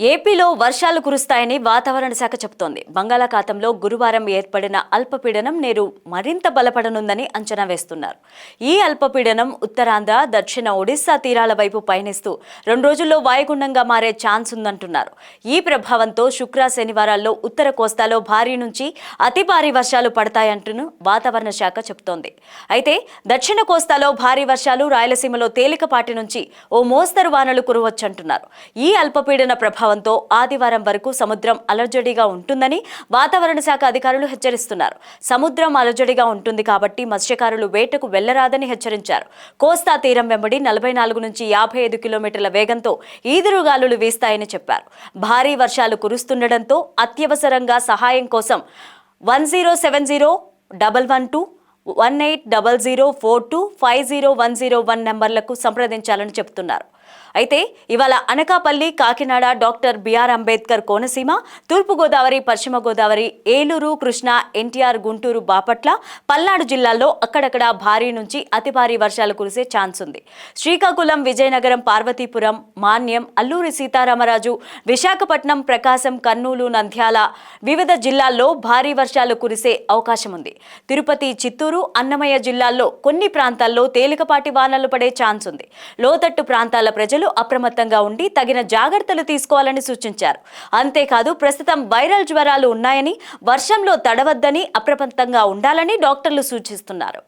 ఏపీలో వర్షాలు కురుస్తాయని వాతావరణ శాఖ చెబుతోంది. బంగాళాఖాతంలో గురువారం ఏర్పడిన అల్పపీడనం నేరు మరింత బలపడనుందని అంచనా వేస్తున్నారు. ఈ అల్పపీడనం ఉత్తరాంధ్ర దక్షిణ ఒడిశా తీరాల వైపు పయనిస్తూ రెండు రోజుల్లో వాయుగుండంగా మారే ఛాన్స్ ఉందంటున్నారు. ఈ ప్రభావంతో శుక్ర శనివారాల్లో ఉత్తర కోస్తాలో భారీ నుంచి అతి భారీ వర్షాలు పడతాయంటూ వాతావరణ శాఖ చెబుతోంది. అయితే దక్షిణ కోస్తాలో భారీ వర్షాలు రాయలసీమలో తేలికపాటి నుంచి ఓ మోస్తరు వానలు కురవచ్చంటున్నారు. ఈ అల్పపీడన ప్రభావం ప్రభావంతో ఆదివారం వరకు సముద్రం అలజడిగా ఉంటుందని వాతావరణ శాఖ అధికారులు హెచ్చరిస్తున్నారు. సముద్రం అలజడిగా ఉంటుంది కాబట్టి మత్స్యకారులు వేటకు వెళ్ళరాదని హెచ్చరించారు. కోస్తా తీరం వెంబడి నలభై నాలుగు నుంచి యాభై ఐదు కిలోమీటర్ల వేగంతో ఈదురుగాలులు వీస్తాయని చెప్పారు. భారీ వర్షాలు కురుస్తుండటంతో అత్యవసరంగా సహాయం కోసం one zero seven zero double one two one eight double zero four two five zero one zero one నెంబర్లకు సంప్రదించాలని చెబుతున్నారు. అయితే ఇవాళ అనకాపల్లి కాకినాడ డాక్టర్ బిఆర్ అంబేద్కర్ కోనసీమ తూర్పుగోదావరి పశ్చిమ గోదావరి ఏలూరు కృష్ణా ఎన్టీఆర్ గుంటూరు బాపట్ల పల్నాడు జిల్లాల్లో అక్కడక్కడ భారీ నుంచి అతి భారీ వర్షాలు కురిసే ఛాన్స్ ఉంది. శ్రీకాకుళం విజయనగరం పార్వతీపురం మాన్యం అల్లూరి సీతారామరాజు విశాఖపట్నం ప్రకాశం కర్నూలు నంద్యాల వివిధ జిల్లాల్లో భారీ వర్షాలు కురిసే అవకాశం ఉంది. తిరుపతి చిత్తూరు అన్నమయ్య జిల్లాల్లో కొన్ని ప్రాంతాల్లో తేలికపాటి వానలు పడే ఛాన్స్ ఉంది. లోతట్టు ప్రాంతాల ప్రజలు అప్రమత్తంగా ఉండి తగిన జాగ్రత్తలు తీసుకోవాలని సూచించారు. అంతేకాదు ప్రస్తుతం వైరల్ జ్వరాలు ఉన్నాయని వర్షంలో తడవద్దని అప్రమత్తంగా ఉండాలని డాక్టర్లు సూచిస్తున్నారు.